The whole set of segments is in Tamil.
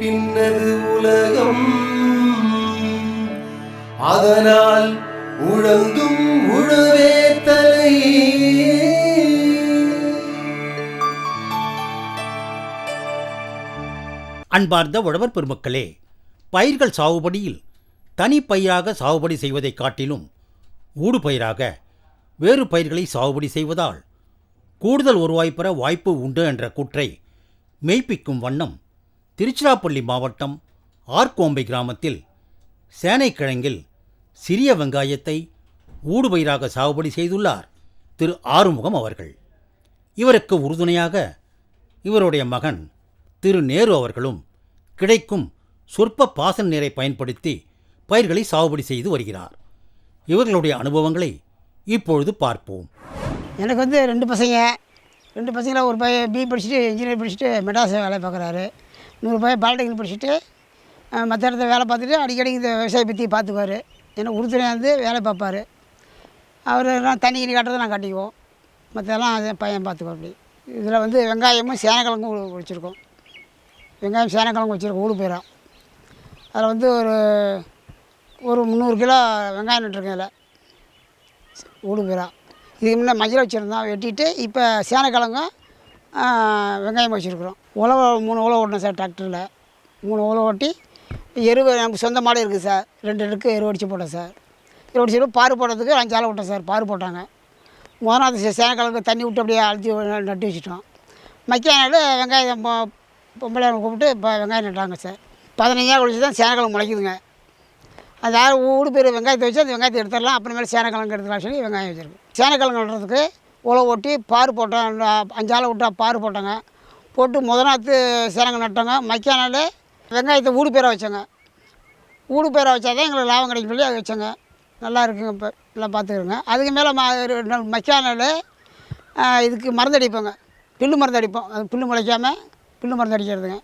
பின்னது உலகம். அதனால் உழந்தும் உழவே தலை. அன்பார்ந்த உழவர் பெருமக்களே பயிர்கள் சாகுபடியில் தனி பயிராக சாகுபடி செய்வதைக் காட்டிலும் ஊடு பயிராக வேறு பயிர்களை சாகுபடி செய்வதால் கூடுதல் வருவாய் பெற வாய்ப்பு உண்டு என்ற கூற்றை மெய்ப்பிக்கும் வண்ணம் திருச்சிராப்பள்ளி மாவட்டம் ஆர்கோம்பை கிராமத்தில் சேனைக்கிழங்கில் சிறிய வெங்காயத்தை ஊடுபயிராக சாகுபடி செய்துள்ளார் திரு ஆறுமுகம் அவர்கள். இவருக்கு உறுதுணையாக இவருடைய மகன் திரு நேரு அவர்களும் கிடைக்கும் சொற்ப பாசன நீரை பயன்படுத்தி பயிர்களை சாகுபடி செய்து வருகிறார். இவர்களுடைய அனுபவங்களை இப்பொழுது பார்ப்போம். எனக்கு வந்து ரெண்டு பசங்க ரெண்டு பசங்கள ஒரு பையன் பி படிச்சுட்டு இன்ஜினியர் படிச்சுட்டு மெட்ராஸ் வேலை பார்க்குறாரு. இன்னொரு பையன் பாலிடெக்னிக் படிச்சுட்டு மற்ற இடத்துல வேலை பார்த்துட்டு அடிக்கடி இந்த விவசாய பற்றி பார்த்துக்குவார். ஏன்னா உறுதுணையாக இருந்து வேலை பார்ப்பார். அவர் தண்ணி கிணி காட்டுறதை நான் கட்டிக்குவோம். மற்றதெல்லாம் என் பையன் பார்த்துக்குவோம் அப்படி. இதில் வந்து வெங்காயமும் சேனக்கிழங்கும் வச்சுருக்கோம். வெங்காயம் சேனக்கிழங்கு வச்சுருக்கோம் ஊடு போயிடும் அதில் வந்து ஒரு ஒரு முந்நூறு கிலோ வெங்காயம் நட்டுருக்கேன் இதில். ஊடு போயிடும் இதுக்கு முன்னே மஞ்சள் வச்சுருந்தோம் வெட்டிட்டு இப்போ சேனக்கிழங்கும் வெங்காயம் வச்சுருக்குறோம். உழவு மூணு உழவு ஓட்டினேன் சார் டிராக்டரில் மூணு உழவு ஓட்டி எருவு நமக்கு சொந்த மாடு இருக்குது சார். ரெண்டு அடுக்கு எருவு அடித்து போட்டேன் சார். எரு அடிச்சு பாரு போடுறதுக்கு அஞ்சு ஆள் விட்டேன் சார் பாரு போட்டாங்க. முதல் நாள் சேனக்கிழங்கு தண்ணி விட்டு அப்படியே அழுத்தி நட்டு வச்சுட்டோம். மக்கிய நாள் வெங்காயம் பொ- பொம்பளை கூப்பிட்டு இப்போ வெங்காயம் நட்டாங்க சார். பதினஞ்சாயிரம் நாள் கழிச்சு தான் சேனக்கிழங்கு முளைக்குதுங்க. அதாவது ஊடு பேர் வெங்காயத்தை வச்சு அந்த வெங்காயத்தை எடுத்துடலாம் அப்புறமேல சேனக்கிழங்கு எடுத்துக்கலாம் சொல்லி வெங்காயம் வச்சுருக்கு. சேனக்கிழங்கு நடுறதுக்கு உழவு ஓட்டி பாரு போட்டோம் அஞ்சு ஆளை விட்டா பாரு போட்டாங்க. போட்டு முத நாற்று சேனங்க நட்டோங்க. மக்கிய நாள் வெங்காயத்தை ஊடு பேரை வச்சோங்க. ஊடு பேரை வச்சா தான் எங்களுக்கு லாபம் கிடைக்கும் சொல்லி அதை வச்சோங்க. நல்லா இருக்குங்க இப்போ. எல்லாம் பார்த்துக்கிறோங்க அதுக்கு மேலே மா மக்கிய நாள் இதுக்கு மருந்து அடிப்போங்க. புல்லு மருந்து அடிப்போம். அது புல்லு முளைக்காமல் புல்லு மருந்து அடிக்கிறதுங்க.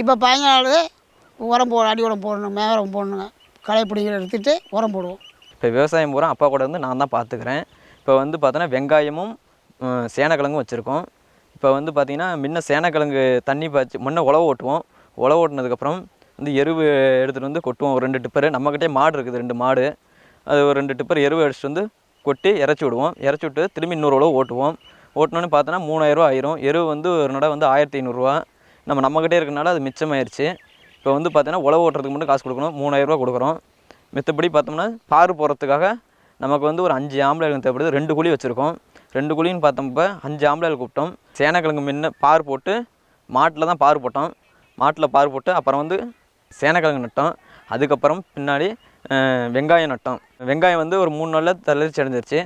இப்போ பதினஞ்சு நாள் உரம் போ அடி உரம் போடணும் மேவரம் போடணுங்க. களை பிடிக்கிற எடுத்துகிட்டு உரம் போடுவோம். இப்போ விவசாயம் பூரா அப்பா கூட இருந்து நான் தான் பார்த்துக்கிறேன் இப்போ வந்து பார்த்தோன்னா வெங்காயமும் சேனக்கிழங்கும் வச்சுருக்கோம். இப்போ வந்து பார்த்திங்கன்னா முன்ன சேனக்கிழங்கு தண்ணி பாய்ச்சி முன்ன உழவு ஓட்டுவோம். உழவு ஓட்டினதுக்கப்புறம் வந்து எருவு எடுத்துகிட்டு வந்து கொட்டுவோம். ஒரு ரெண்டு டிப்பர். நம்மக்கிட்டே மாடு இருக்குது ரெண்டு மாடு. அது ஒரு ரெண்டு டிப்பர் எருவு அடிச்சுட்டு வந்து கொட்டி இறச்சி விடுவோம். இறச்சி விட்டு திரும்பி இன்னொரு உழவு ஓட்டுவோம். ஓட்டணுன்னு பார்த்தோன்னா மூணாயிரரூவா ஆயிரும். எருவு வந்து ஒரு நடை வந்து ஆயிரத்தி ஐநூறுரூவா நம்ம நம்மக்கிட்டே இருக்கனால அது மிச்சமாயிருச்சு. இப்போ வந்து பார்த்தீங்கன்னா உழவு ஓட்டுறதுக்கு மட்டும் காசு கொடுக்கணும். மூணாயிரரூவா கொடுக்குறோம். மித்தபடி பார்த்தோம்னா பாரு போகிறதுக்காக நமக்கு வந்து ஒரு அஞ்சு ஆம்பளை தேவைப்படுது. ரெண்டு குழி வச்சுருக்கோம். ரெண்டு குழின்னு பார்த்தப்ப அஞ்சு ஆம்பளைகள் கூப்பிட்டோம். சேனக்கிழங்கு முன்ன பார் போட்டு மாட்டில் தான் பார் போட்டோம். மாட்டில் பார் போட்டு அப்புறம் வந்து சேனக்கிழங்கு நட்டோம். அதுக்கப்புறம் பின்னாடி வெங்காயம் நட்டோம். வெங்காயம் வந்து ஒரு மூணு நாளில் தளர்ச்சி அடைஞ்சிருச்சு.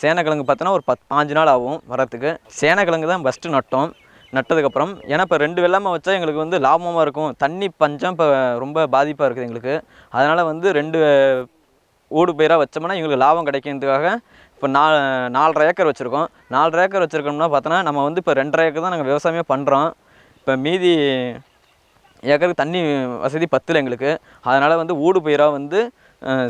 சேனக்கிழங்கு பார்த்தோன்னா ஒரு பத் பாஞ்சு நாள் ஆகும் வரத்துக்கு சேனக்கிழங்கு தான் ஃபஸ்ட்டு நட்டோம். நட்டதுக்கப்புறம் ஏன்னா இப்போ ரெண்டு வெள்ளாமை வச்சா எங்களுக்கு வந்து லாபமாக இருக்கும். தண்ணி பஞ்சம் இப்போ ரொம்ப பாதிப்பாக இருக்குது எங்களுக்கு. அதனால் வந்து ரெண்டு ஓடு பயிராக வச்சோம்னா எங்களுக்கு லாபம் கிடைக்கிறதுக்காக இப்போ நா நாலரை ஏக்கர் வச்சுருக்கோம். நாலரை ஏக்கர் வச்சுருக்கோம்னா பார்த்தோன்னா நம்ம வந்து இப்போ ரெண்டரை ஏக்கர் தான் நாங்கள் விவசாயமே பண்ணுறோம் இப்போ மீதி ஏக்கருக்கு தண்ணி வசதி பத்தில் எங்களுக்கு. அதனால் வந்து ஊடு பயிராக வந்து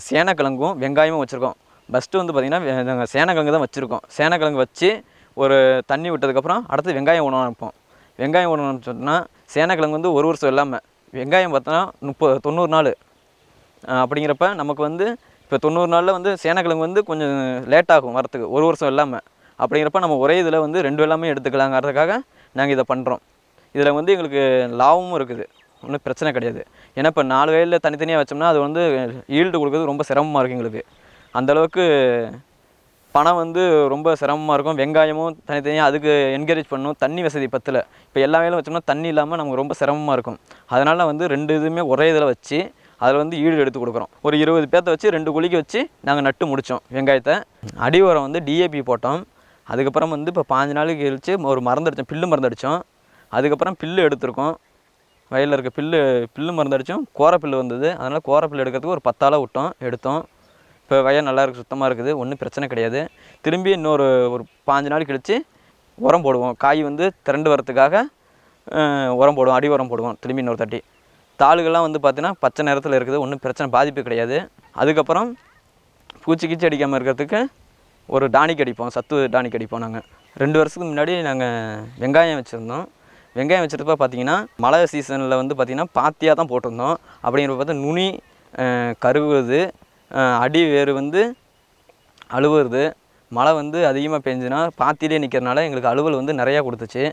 சேனக்கிழங்கும் வெங்காயமும் வச்சுருக்கோம். ஃபஸ்ட்டு வந்து பார்த்திங்கன்னா நாங்கள் சேனக்கிழங்கு தான் வச்சுருக்கோம். சேனக்கிழங்கு வச்சு ஒரு தண்ணி விட்டதுக்கப்புறம் அடுத்து வெங்காயம் உணவு அனுப்போம் வெங்காயம் உணவு சொன்னால் சேனக்கிழங்கு வந்து ஒரு வருஷம் இல்லாமல் வெங்காயம் பார்த்தோன்னா முப்பது தொண்ணூறு நாள். அப்படிங்கிறப்ப நமக்கு வந்து இப்போ தொண்ணூறு நாளில் வந்து சேனக்கிழங்கு வந்து கொஞ்சம் லேட் ஆகும் வரத்துக்கு ஒரு வருஷம் இல்லாமல் அப்படிங்கிறப்ப நம்ம ஒரே இதில் வந்து ரெண்டு எல்லாமே எடுத்துக்கலாங்கிறதுக்காக நாங்கள் இதை பண்ணுறோம் இதில் வந்து எங்களுக்கு லாபமும் இருக்குது. ஒன்றும் பிரச்சனை கிடையாது. ஏன்னா இப்போ நாலு வயலில் தனித்தனியாக வச்சோம்னா அது வந்து ஈல்டு கொடுக்குறது ரொம்ப சிரமமாக இருக்குது எங்களுக்கு. அந்தளவுக்கு பணம் வந்து ரொம்ப சிரமமாக இருக்கும். வெங்காயமும் தனித்தனியாக அதுக்கு என்கரேஜ் பண்ணும். தண்ணி வசதி பத்தில். இப்போ எல்லா வேலையும் வச்சோம்னா தண்ணி இல்லாமல் நமக்கு ரொம்ப சிரமமாக இருக்கும். அதனால் வந்து ரெண்டு இதுவுமே ஒரே இதில் வச்சு அதில் வந்து ஈடு எடுத்து கொடுக்குறோம். ஒரு இருபது பேர்த்த வச்சு ரெண்டு குழிக்கு வச்சு நாங்கள் நட்டு முடித்தோம் வெங்காயத்தை. அடி உரம் வந்து டிஏபி போட்டோம். அதுக்கப்புறம் வந்து இப்போ பாஞ்சு நாளைக்கு கழிச்சு ஒரு மருந்து அடித்தோம் பில்லு மருந்து அடித்தோம் அதுக்கப்புறம் பில்லு எடுத்திருக்கோம். வயலில் இருக்க பில்லு பில்லு மருந்து அடித்தோம் கோர பில்லு வந்தது. அதனால் கோர பில்லு எடுக்கிறதுக்கு ஒரு பத்தாளை விட்டோம் எடுத்தோம். இப்போ வயல் நல்லா இருக்குது சுத்தமாக இருக்குது. ஒன்றும் பிரச்சனை கிடையாது. திரும்பி இன்னொரு ஒரு பாஞ்சு நாள் கழித்து உரம் போடுவோம். காய் வந்து திரண்டு வரத்துக்காக உரம் போடுவோம். அடி உரம் போடுவோம். திரும்பி இன்னொரு தட்டி. தாளுகள்லாம் வந்து பார்த்தீங்கன்னா பச்சை நிறத்தில் இருக்குது. ஒன்றும் பிரச்சனை பாதிப்பு கிடையாது. அதுக்கப்புறம் பூச்சி கீச்சி அடிக்காமல் இருக்கிறதுக்கு ஒரு டானிக் அடிப்போம். சத்து டானிக் அடிப்போம் நாங்கள் ரெண்டு வருஷத்துக்கு முன்னாடி நாங்கள் வெங்காயம் வச்சுருந்தோம். வெங்காயம் வச்சுருப்ப பார்த்தீங்கன்னா மழை சீசனில் வந்து பார்த்திங்கன்னா பாத்தியாக தான் போட்டிருந்தோம். அப்படிங்கிறப்ப பார்த்தா நுனி கருகுது. அடி வேறு வந்து அழுவுறது. மழை வந்து அதிகமாக பெஞ்சுன்னா பாத்திலே நிற்கிறனால எங்களுக்கு அலுவல் வந்து நிறையா கொடுத்துச்சு.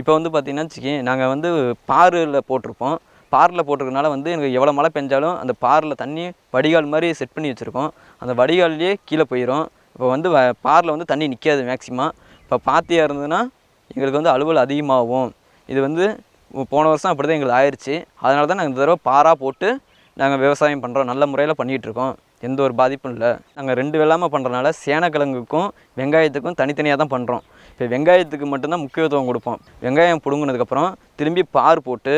இப்போ வந்து பார்த்திங்கன்னா வச்சுக்கி நாங்கள் வந்து பாரில் போட்டிருப்போம். பாரில் போட்டிருக்கனால வந்து எனக்கு எவ்வளோ மழை பெஞ்சாலும் அந்த பாரில் தண்ணி வடிகால் மாதிரி செட் பண்ணி வச்சுருக்கோம். அந்த வடிகால்லையே கீழே போயிடும் இப்போ வந்து வ- பாரில் வந்து தண்ணி நிற்காது மேக்ஸிமம் இப்போ பாத்தியாக இருந்ததுன்னா எங்களுக்கு வந்து அலுவல் அதிகமாகும். இது வந்து போன வருஷம் அப்படி தான் எங்களுக்கு ஆயிடுச்சு அதனால தான் நாங்கள் இந்த தடவை பாராக போட்டு நாங்கள் விவசாயம் பண்ணுறோம் நல்ல முறையில் பண்ணிகிட்ருக்கோம் எந்த ஒரு பாதிப்பும் இல்லை. நாங்கள் ரெண்டு வெள்ளாமல் பண்ணுறனால சேனக்கிழங்குக்கும் வெங்காயத்துக்கும் தனித்தனியாக தான் பண்ணுறோம் இப்போ வெங்காயத்துக்கு மட்டும்தான் முக்கியத்துவம் கொடுப்போம். வெங்காயம் பிடுங்கினதுக்கப்புறம் திரும்பி பார் போட்டு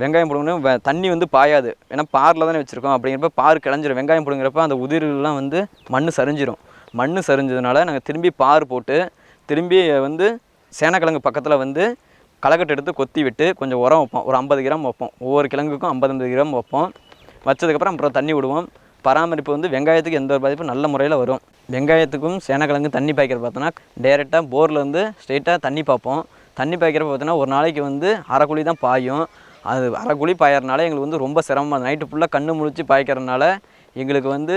வெங்காயம் பிடுங்கணும் தண்ணி வந்து பாயாது. ஏன்னா பாரில் தானே வச்சுருக்கோம். அப்படிங்கிறப்ப பார் கிடஞ்சிடும் வெங்காயம் பிடுங்குறப்ப அந்த உதிரெலாம் வந்து மண் சரிஞ்சிரும். மண் சரிஞ்சதுனால நாங்கள் திரும்பி பார் போட்டு திரும்பி வந்து சேனக்கிழங்கு பக்கத்தில் வந்து களைக்கட்டு எடுத்து கொத்தி விட்டு கொஞ்சம் உரம் வைப்போம். ஒரு ஐம்பது கிராம் வைப்போம். ஒவ்வொரு கிழங்குக்கும் ஐம்பது ஐம்பது கிராம் வைப்போம். வச்சதுக்கப்புறம் அப்புறம் தண்ணி விடுவோம். பராமரிப்பு வந்து வெங்காயத்துக்கு எந்த ஒரு பாதிப்பும் நல்ல முறையில் வரும். வெங்காயத்துக்கும் சேனக்கிழங்கு தண்ணி பாய்க்கிறது பார்த்தோன்னா டேரெக்டாக போரில் வந்து ஸ்ட்ரெயிட்டாக தண்ணி பார்ப்போம் தண்ணி பாய்க்கிறப்ப பார்த்தோன்னா ஒரு நாளைக்கு வந்து அரை குழி தான் பாயும். அது அரை குழி பாயறனால எங்களுக்கு வந்து ரொம்ப சிரமமாக நைட்டு ஃபுல்லாக கண்ணு முழிச்சு பாய்க்கிறதுனால எங்களுக்கு வந்து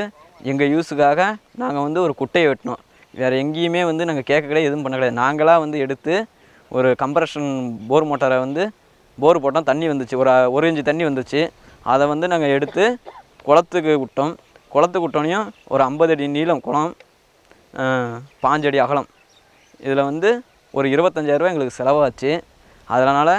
எங்கள் யூஸுக்காக நாங்கள் வந்து ஒரு குட்டையை வெட்டினோம். வேறு எங்கேயுமே வந்து நாங்கள் கேட்க கிடையாது எதுவும் பண்ண கிடையாது நாங்களாக வந்து எடுத்து ஒரு கம்ப்ரஷன் போர் மோட்டாரை வந்து போர் போட்டோம். தண்ணி வந்துச்சு. ஒரு ஒரு இன்ச்சு தண்ணி வந்துச்சு. அதை வந்து நாங்கள் எடுத்து குளத்துக்கு விட்டோம். குளத்துக்கு விட்டோனையும் ஒரு ஐம்பது அடி நீளம் குளம் பாஞ்சடி அகலம். இதில் வந்து ஒரு இருபத்தஞ்சாயிரரூவா எங்களுக்கு செலவாச்சு. அதனால்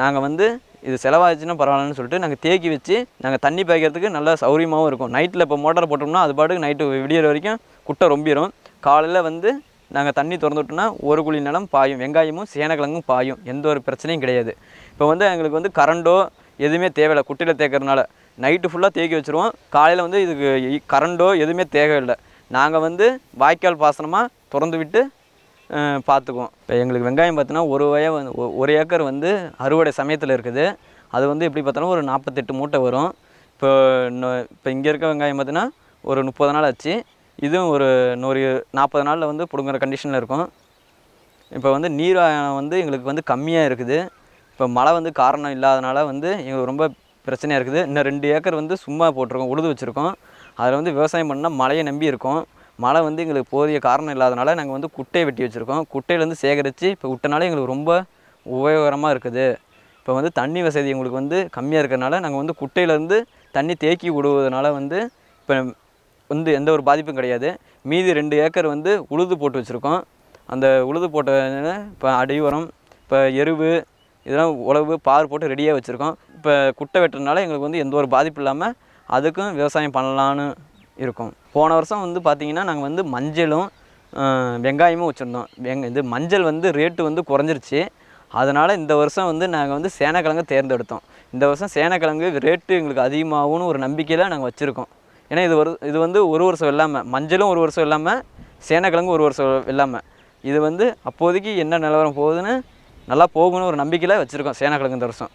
நாங்கள் வந்து இது செலவாச்சுன்னா பரவாயில்லன்னு சொல்லிட்டு நாங்கள் தேக்கி வச்சு நாங்கள் தண்ணி பாய்க்கிறதுக்கு நல்லா சௌரியமாகவும் இருக்கும். நைட்டில் இப்போ மோட்டார் போட்டோம்னா அது பாட்டுக்கு நைட்டு விடியற வரைக்கும் குட்டை ரொம்பிடும் காலையில் வந்து நாங்கள் தண்ணி திறந்து விட்டோம்னா ஒரு குழி நிலம் பாயும். வெங்காயமும் சேனக்கிழங்கும் பாயும். எந்த ஒரு பிரச்சனையும் கிடையாது. இப்போ வந்து எங்களுக்கு வந்து கரண்டோ எதுவுமே தேவையில்லை. குட்டையில் தேக்கிறதுனால நைட்டு ஃபுல்லாக தேக்கி வச்சுருவோம். காலையில் வந்து இதுக்கு கரண்டோ எதுவுமே தேவையில்லை. நாங்கள் வந்து வாய்க்கால் பாசனமாக திறந்து விட்டு பார்த்துக்குவோம் இப்போ எங்களுக்கு வெங்காயம் பார்த்தோன்னா ஒரு வய வந்து ஒரு ஏக்கர் வந்து அறுவடை சமயத்தில் இருக்குது. அது வந்து எப்படி பார்த்தாலும் ஒரு நாற்பத்தெட்டு மூட்டை வரும். இப்போ இப்போ இங்கே இருக்க வெங்காயம் பார்த்தீங்கன்னா ஒரு முப்பது நாள் ஆச்சு. இதுவும் ஒரு நூறு நாற்பது நாளில் வந்து பிடுங்குற கண்டிஷனில் இருக்கும். இப்போ வந்து நீர் வந்து எங்களுக்கு வந்து கம்மியாக இருக்குது. இப்போ மழை வந்து காரணம் இல்லாதனால வந்து எங்களுக்கு ரொம்ப பிரச்சனையாக இருக்குது. இன்னும் ரெண்டு ஏக்கர் வந்து சும்மா போட்டிருக்கோம் உழுது வச்சுருக்கோம். அதில் வந்து விவசாயம் பண்ணால் மழையை நம்பி இருக்கோம். மழை வந்து எங்களுக்கு போதிய காரணம் இல்லாதனால நாங்கள் வந்து குட்டையை வெட்டி வச்சுருக்கோம். குட்டையிலேருந்து சேகரித்து இப்போ விட்டனால எங்களுக்கு ரொம்ப உபயோகரமாக இருக்குது. இப்போ வந்து தண்ணி வசதி எங்களுக்கு வந்து கம்மியாக இருக்கிறனால நாங்கள் வந்து குட்டையிலேருந்து தண்ணி தேக்கி விடுவதனால வந்து இப்போ வந்து எந்த ஒரு பாதிப்பும் கிடையாது. மீதி ரெண்டு ஏக்கர் வந்து உழுது போட்டு வச்சுருக்கோம். அந்த உழுது போட்ட இப்போ அடி உரம் இப்போ எருவு இதெல்லாம் உழவு பார் போட்டு ரெடியாக வச்சுருக்கோம். இப்போ குட்டை வெட்டுறதுனால எங்களுக்கு வந்து எந்த ஒரு பாதிப்பு இல்லாமல் அதுக்கும் விவசாயம் பண்ணலான்னு இருக்கும். போன வருஷம் வந்து பார்த்திங்கன்னா நாங்கள் வந்து மஞ்சளும் வெங்காயமும் வச்சுருந்தோம். வெங்க இது மஞ்சள் வந்து ரேட்டு வந்து குறைஞ்சிருச்சு. அதனால் இந்த வருஷம் வந்து நாங்கள் வந்து சேனக்கிழங்கு தேர்ந்தெடுத்தோம். இந்த வருஷம் சேனக்கிழங்கு ரேட்டு எங்களுக்கு அதிகமாகும்னு ஒரு நம்பிக்கையில் நாங்கள் வச்சுருக்கோம். ஏன்னா இது ஒரு இது வந்து ஒரு வருஷம் இல்லாமல் மஞ்சளும் ஒரு வருஷம் இல்லாமல் சேனக்கிழங்கு ஒரு வருஷம் இல்லாமல் இது வந்து அப்போதைக்கு என்ன நிலவரம் போகுதுன்னு நல்லா போகணும்னு ஒரு நம்பிக்கையில் வச்சுருக்கோம் சேனக்கிழங்கு இந்த வருஷம்.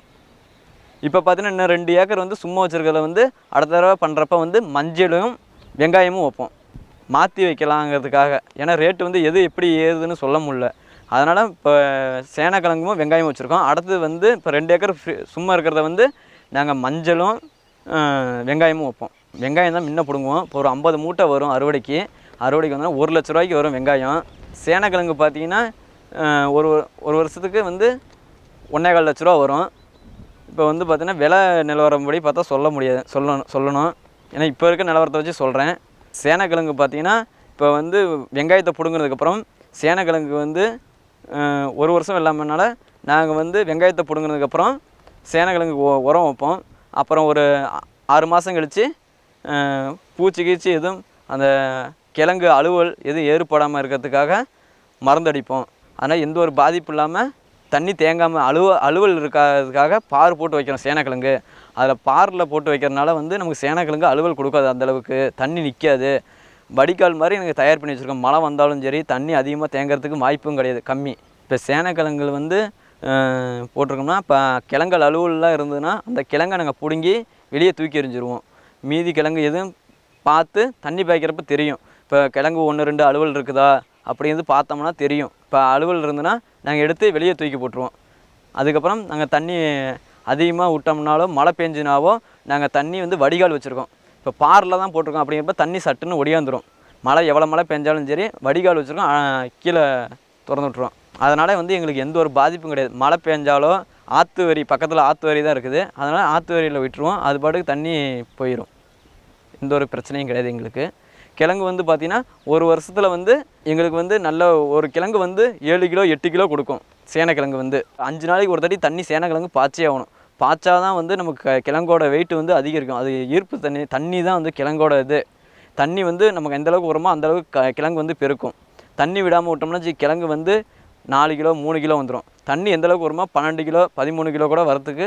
இப்போ பார்த்தீங்கன்னா இன்னும் ரெண்டு ஏக்கர் வந்து சும்மா வச்சுருக்கிறத வந்து அடுத்த தடவை பண்ணுறப்ப வந்து மஞ்சளும் வெங்காயமும் வைப்போம். மாற்றி வைக்கலாங்கிறதுக்காக. ஏன்னா ரேட்டு வந்து எது எப்படி ஏறுதுன்னு சொல்ல முடியல. அதனால் இப்போ சேனக்கிழங்கும் வெங்காயமும் வச்சுருக்கோம். அடுத்தது வந்து இப்போ ரெண்டு ஏக்கர் ஃப்ரீ- சும்மா இருக்கிறத வந்து நாங்கள் மஞ்சளும் வெங்காயமும் வைப்போம். வெங்காயம் தான் முன்ன பிடுங்குவோம். இப்போ ஒரு ஐம்பது மூட்டை வரும் அறுவடைக்கு. அறுவடைக்கு வந்தால் ஒரு லட்ச ரூபாய்க்கு வரும் வெங்காயம். சேனக்கிழங்கு பார்த்தீங்கன்னா ஒரு ஒரு வருஷத்துக்கு வந்து ஒன்றே கால் லட்ச ரூபா வரும். இப்போ வந்து பார்த்திங்கன்னா விலை நிலவரம்படி பார்த்தா சொல்ல முடியாது சொல்லணும் சொல்லணும். ஏன்னா இப்போ இருக்க நிலவரத்தை வச்சு சொல்கிறேன் சேனக்கிழங்கு பார்த்தீங்கன்னா இப்போ வந்து வெங்காயத்தை பிடுங்கினதுக்கப்புறம் சேனக்கிழங்கு வந்து ஒரு வருஷம் இல்லாமனால நாங்கள் வந்து வெங்காயத்தை பிடுங்கினதுக்கப்புறம் சேனக்கிழங்கு உரம் வைப்போம். அப்புறம் ஒரு ஆறு மாதம் கழித்து பூச்சி கீச்சி எதுவும் அந்த கிழங்கு அலுவல் எதுவும் ஏற்படாமல் இருக்கிறதுக்காக மருந்தடிப்போம் அதனால் எந்த ஒரு பாதிப்பு இல்லாமல் தண்ணி தேங்காமல் அலுவ அலுவல் இருக்காததுக்காக பார் போட்டு வைக்கிறோம் சேனக்கிழங்கு. அதில் பாரில் போட்டு வைக்கிறதுனால வந்து நமக்கு சேனக்கிழங்கு அலுவல் கொடுக்காது அந்த அளவுக்கு. தண்ணி நிற்காது வடிகால் மாதிரி எனக்கு தயார் பண்ணி வச்சுருக்கோம். மழை வந்தாலும் சரி தண்ணி அதிகமாக தேங்குறதுக்கு வாய்ப்பும் கிடையாது கம்மி. இப்போ சேனக்கிழங்குகள் வந்து போட்டிருக்கோம்னா இப்போ கிழங்கல் அலுவலெலாம் இருந்ததுன்னா அந்த கிழங்கை நாங்கள் பிடுங்கி வெளியே தூக்கி எறிஞ்சிருவோம். மீதி கிழங்கு எதுவும் பார்த்து தண்ணி பாய்க்கிறப்ப தெரியும். இப்போ கிழங்கு ஒன்று ரெண்டு அலுவல் இருக்குதா அப்படிங்கிறது பார்த்தோம்னா தெரியும். இப்போ அலுவல் இருந்ததுன்னா நாங்கள் எடுத்து வெளியே தூக்கி போட்டுருவோம். அதுக்கப்புறம் நாங்கள் தண்ணி அதிகமாக விட்டோம்னாலும் மழை பெஞ்சினாவோ நாங்கள் தண்ணி வந்து வடிகால் வச்சுருக்கோம். இப்போ பாரில் தான் போட்டிருக்கோம். அப்படிங்கிறப்ப தண்ணி சட்டுன்னு ஒடியாந்துரும். மழை எவ்வளோ மழை பெஞ்சாலும் சரி வடிகால் வச்சுருக்கோம். கீழே திறந்து விட்ருவோம் அதனால் வந்து எங்களுக்கு எந்த ஒரு பாதிப்பும் கிடையாது. மழை பெஞ்சாலோ ஆற்று வரி பக்கத்தில் ஆற்று வரி தான் இருக்குது. அதனால் ஆற்று வரியில் விட்டுருவோம். அது பாட்டுக்கு தண்ணி போயிடும் எந்த ஒரு பிரச்சனையும் கிடையாது எங்களுக்கு. கிழங்கு வந்து பார்த்திங்கன்னா ஒரு வருஷத்தில் வந்து எங்களுக்கு வந்து நல்ல ஒரு கிழங்கு வந்து ஏழு கிலோ எட்டு கிலோ கொடுக்கும். சேனக்கிழங்கு வந்து. அஞ்சு நாளைக்கு ஒரு தாட்டி தண்ணி சேனக்கிழங்கு பாய்ச்சே ஆகணும். பாய்ச்சா தான் வந்து நமக்கு கிழங்கோட வெயிட் வந்து அதிகரிக்கும். அது ஈர்ப்பு தண்ணி தண்ணி தான் வந்து கிழங்கோட இது. தண்ணி வந்து நமக்கு எந்தளவுக்கு உரமோ வருமோ க கிழங்கு வந்து பெருக்கும். தண்ணி விடாமல் விட்டோம்னா வச்சு கிழங்கு வந்து நாலு கிலோ மூணு கிலோ வந்துடும் தண்ணி எந்தளவுக்கு உரமோ வருமோ பன்னெண்டு கிலோ பதிமூணு கிலோ கூட வரத்துக்கு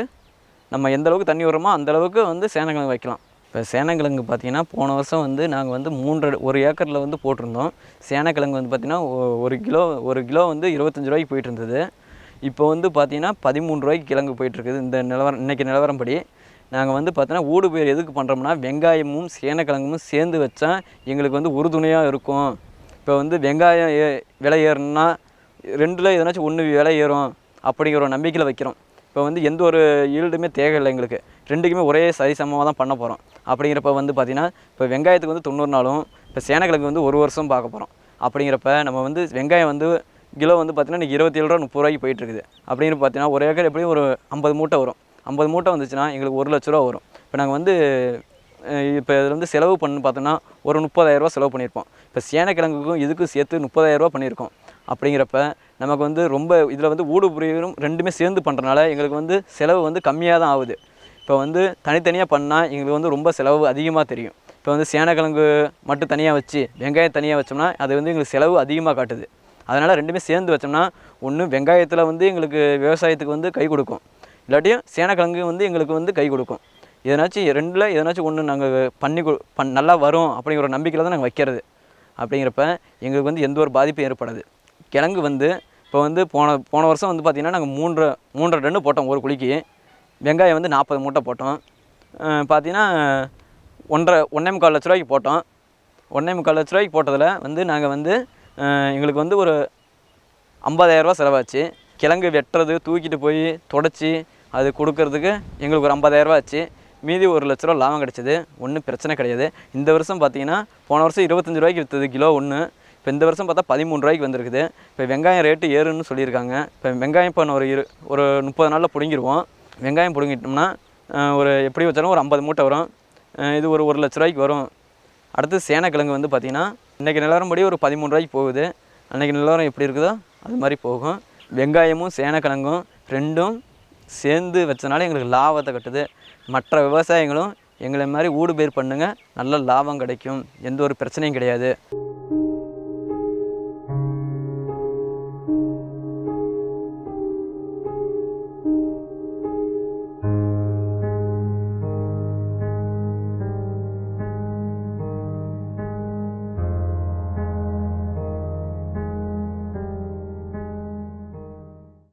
நம்ம எந்த அளவுக்கு தண்ணி வருமோ அந்த அளவுக்கு வந்து சேனக்கிழங்கு வைக்கலாம். இப்போ சேனக்கிழங்கு பார்த்திங்கன்னா போன வருஷம் வந்து நாங்கள் வந்து மூன்று ஒரு ஏக்கரில் வந்து போட்டிருந்தோம். சேனக்கிழங்கு வந்து பார்த்திங்கன்னா ஒரு கிலோ ஒரு கிலோ வந்து இருபத்தஞ்சி ரூபாய்க்கு போயிட்டு இருந்தது. இப்போ வந்து பார்த்திங்கன்னா பதிமூணு ரூபாய்க்கு கிழங்கு போயிட்டுருக்குது. இந்த நிலவரம் இன்றைக்கி நிலவரம்படி. நாங்கள் வந்து பார்த்தோன்னா ஊடு பயிர் எதுக்கு பண்ணுறோம்னா வெங்காயமும் சேனக்கிழங்கும் சேர்ந்து வச்சா எங்களுக்கு வந்து உறுதுணையாக இருக்கும். இப்போ வந்து வெங்காயம் ஏ விலை ஏறணும்னா ரெண்டில் எதனாச்சும் ஒன்று விலை ஏறும் அப்படிங்கிற ஒரு நம்பிக்கையில் வைக்கிறோம். இப்போ வந்து எந்த ஒரு ஈல்டுமே தேவையில்லை எங்களுக்கு. ரெண்டுக்குமே ஒரே சரிசமமாக தான் பண்ண போகிறோம் அப்படிங்கிறப்ப வந்து பார்த்திங்கன்னா இப்போ வெங்காயத்துக்கு வந்து தொண்ணூறு நாளும் இப்போ சேனக்கிழங்கு வந்து ஒரு வருஷம் பார்க்க போகிறோம் அப்படிங்கிறப்ப நம்ம வந்து வெங்காயம் வந்து கிலோ வந்து பார்த்தீங்கன்னா இன்றைக்கி இருபத்தி ஏழு ரூபா முப்பது ரூபாய்க்கு போயிட்டு இருக்குது அப்படின்னு பார்த்தீங்கன்னா ஒரு ஏக்கர் எப்படியும் ஒரு ஐம்பது மூட்டை வரும். ஐம்பது மூட்டை வந்துச்சுன்னா எங்களுக்கு ஒரு லட்ச ரூபா வரும். இப்போ நாங்கள் வந்து இப்போ இதில் வந்து செலவு பண்ணு பார்த்தோன்னா ஒரு முப்பதாயிரரூபா செலவு பண்ணியிருப்போம். இப்போ சேனக்கிழங்குக்கும் இதுக்கும் சேர்த்து முப்பதாயிரரூபா பண்ணியிருக்கோம். அப்படிங்கிறப்ப நமக்கு வந்து ரொம்ப இதில் வந்து ஊடு புரியும் ரெண்டுமே சேர்ந்து பண்ணுறனால எங்களுக்கு வந்து செலவு வந்து கம்மியாக தான் ஆகுது. இப்போ வந்து தனித்தனியாக பண்ணால் எங்களுக்கு வந்து ரொம்ப செலவு அதிகமாக தெரியும். இப்போ வந்து சேனக்கிழங்கு மட்டும் தனியாக வச்சு வெங்காயம் தனியாக வச்சோம்னா அது வந்து எங்களுக்கு செலவு அதிகமாக காட்டுது. அதனால் ரெண்டுமே சேர்ந்து வச்சோம்னா ஒன்று வெங்காயத்தில் வந்து எங்களுக்கு விவசாயத்துக்கு வந்து கை கொடுக்கும். இல்லாட்டியும் சேனக்கிழங்கு வந்து எங்களுக்கு வந்து கை கொடுக்கும். எதனாச்சும் ரெண்டில் எதனாச்சும் ஒன்று நாங்கள் பண்ணி பண் நல்லா வரும் அப்படிங்கிற ஒரு நம்பிக்கையில் தான் நாங்கள் வைக்கிறது. அப்படிங்கிறப்ப எங்களுக்கு வந்து எந்த ஒரு பாதிப்பும் ஏற்படாது. கிழங்கு வந்து இப்போ வந்து போன போன வருஷம் வந்து பார்த்திங்கன்னா நாங்கள் மூன்று மூன்றரை டன்னு போட்டோம் ஒரு குழிக்கு. வெங்காயம் வந்து நாற்பது மூட்டை போட்டோம். பார்த்தீங்கன்னா ஒன்றரை ஒன்றே முக்கால் லட்ச ரூபாய்க்கு போட்டோம். ஒன்றே முக்கால் லட்ச ரூபாய்க்கு போட்டதில் வந்து நாங்கள் வந்து எங்களுக்கு வந்து ஒரு ஐம்பதாயிரரூபா செலவாச்சு. கிழங்கு வெட்டுறது தூக்கிட்டு போய் தொடச்சி அது கொடுக்கறதுக்கு எங்களுக்கு ஒரு ஐம்பதாயிரரூபா ஆச்சு. மீதி ஒரு லட்ச ரூபா லாபம் கிடச்சிது. ஒன்றும் பிரச்சனை கிடையாது. இந்த வருஷம் பார்த்தீங்கன்னா போன வருஷம் இருபத்தஞ்சி ரூபாய்க்கு விற்றுது கிலோ ஒன்று இப்போ இந்த வருஷம் பார்த்தா பதிமூணு ரூபாய்க்கு வந்திருக்குது. இப்போ வெங்காயம் ரேட்டு ஏறுன்னு சொல்லியிருக்காங்க. இப்போ வெங்காயம் இப்போ ஒரு இரு ஒரு முப்பது நாளில் பிடுங்கிடுவோம் வெங்காயம் பிடுங்கிட்டோம்னா ஒரு எப்படி வச்சாலும் ஒரு ஐம்பது மூட்டை வரும். இது ஒரு ஒரு லட்ச ரூபாய்க்கு வரும். அடுத்து சேனக்கிழங்கு வந்து பார்த்திங்கன்னா இன்றைக்கி நிலவரம்படி ஒரு பதிமூணு ரூபாய்க்கு போகுது. அன்றைக்கி நிலவரம் எப்படி இருக்குதோ அது மாதிரி போகும். வெங்காயமும் சேனக்கிழங்கும் ரெண்டும் சேர்ந்து வச்சனால எங்களுக்கு லாபத்தை கட்டுது. மற்ற விவசாயிகளும் எங்களை மாதிரி ஊடுபயிர் பண்ணுங்கள் நல்ல லாபம் கிடைக்கும். எந்த ஒரு பிரச்சனையும் கிடையாது.